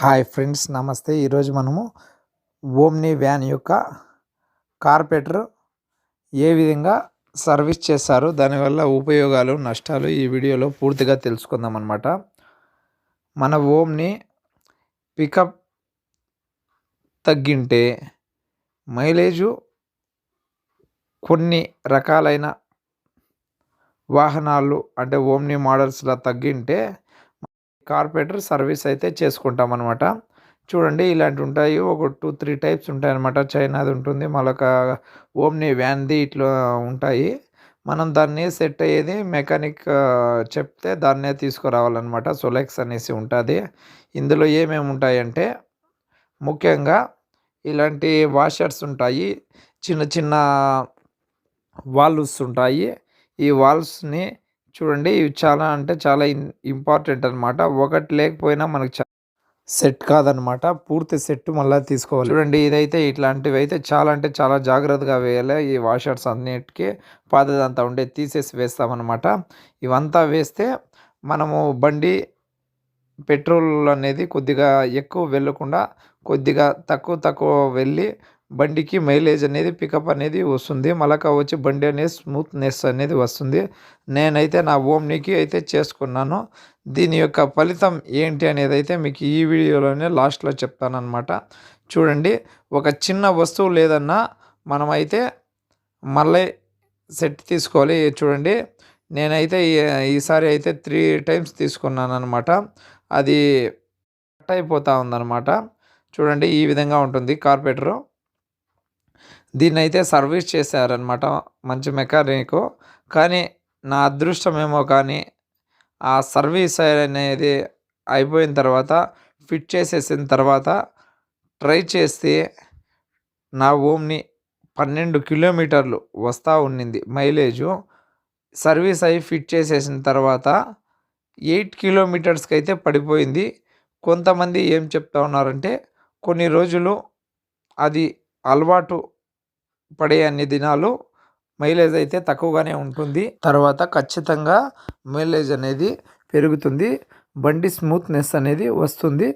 Hi friends నమస్తే. ఈరోజు మనము ఓమ్ని వ్యాన్ యొక్క కార్పెటర్ ఏ విధంగా సర్వీస్ చేస్తారు దానివల్ల ఉపయోగాలు నష్టాలు ఈ వీడియోలో పూర్తిగా తెలుసుకుందాం అనమాట మన ఓమ్ని పికప్ తగ్గింటే మైలేజు కొన్ని రకాలైన వాహనాలు అంటే ఓమ్ని మోడల్స్లో తగ్గింటే కార్పొరేటర్ సర్వీస్ అయితే చేసుకుంటాం అనమాట చూడండి ఇలాంటి ఉంటాయి. ఒక టూ త్రీ టైప్స్ ఉంటాయి అనమాట చైనాది ఉంటుంది మళ్ళొక ఓమ్ని వ్యాన్ది ఇట్లా ఉంటాయి. మనం దాన్ని సెట్ అయ్యేది మెకానిక్ చెప్తే దాన్నే తీసుకురావాలన్నమాట. సొలెక్స్ అనేసి ఉంటుంది. ఇందులో ఏమేమి ఉంటాయంటే ముఖ్యంగా ఇలాంటి వాషర్స్ ఉంటాయి. చిన్న చిన్న వాల్వ్స్ ఉంటాయి. ఈ వాల్వ్స్ని చూడండి ఇవి చాలా అంటే చాలా ఇంపార్టెంట్ అనమాట ఒకటి లేకపోయినా మనకు సెట్ కాదనమాట పూర్తి సెట్ మళ్ళీ తీసుకోవాలి. చూడండి ఇదైతే ఇట్లాంటివి అయితే చాలా అంటే చాలా జాగ్రత్తగా వేయాలి. ఈ వాషర్స్ అన్నిటికీ పాతదంతా ఉండే తీసేసి వేస్తామన్నమాట. ఇవంతా వేస్తే మనము బండి పెట్రోల్ అనేది కొద్దిగా ఎక్కువ వెళ్ళకుండా కొద్దిగా తక్కువ తక్కువ వెళ్ళి బండికి మైలేజ్ అనేది పికప్ అనేది వస్తుంది. మలక వచ్చి బండి అనేది స్మూత్నెస్ అనేది వస్తుంది. నేనైతే నా ఓమ్నికి అయితే చేసుకున్నాను. దీని యొక్క ఫలితం ఏంటి అనేది అయితే మీకు ఈ వీడియోలోనే లాస్ట్లో చెప్తానమాట చూడండి ఒక చిన్న వస్తువు లేదన్నా మనమైతే మళ్ళీ సెట్ తీసుకోవాలి. చూడండి నేనైతే ఈసారి అయితే త్రీ టైమ్స్ తీసుకున్నాను అనమాట అది కట్ అయిపోతూ ఉందన్నమాట. చూడండి ఈ విధంగా ఉంటుంది. కార్పెటరు దీన్ని అయితే సర్వీస్ చేశారనమాట మంచి మెకానిక్. కానీ నా అదృష్టం ఏమో కానీ ఆ సర్వీస్ అనేది అయిపోయిన తర్వాత ఫిట్ చేసేసిన తర్వాత ట్రై చేస్తే నా ఓమ్ని పన్నెండు కిలోమీటర్లు వస్తూ ఉండింది మైలేజు. సర్వీస్ అయి ఫిట్ చేసేసిన తర్వాత ఎయిట్ కిలోమీటర్స్కి అయితే పడిపోయింది. కొంతమంది ఏం చెప్తా ఉన్నారంటే కొన్ని రోజులు అది అలవాటు పడే అన్ని దినాలు మైలేజ్ అయితే తక్కువగానే ఉంటుంది. తర్వాత ఖచ్చితంగా మైలేజ్ అనేది పెరుగుతుంది. బండి స్మూత్నెస్ అనేది వస్తుంది.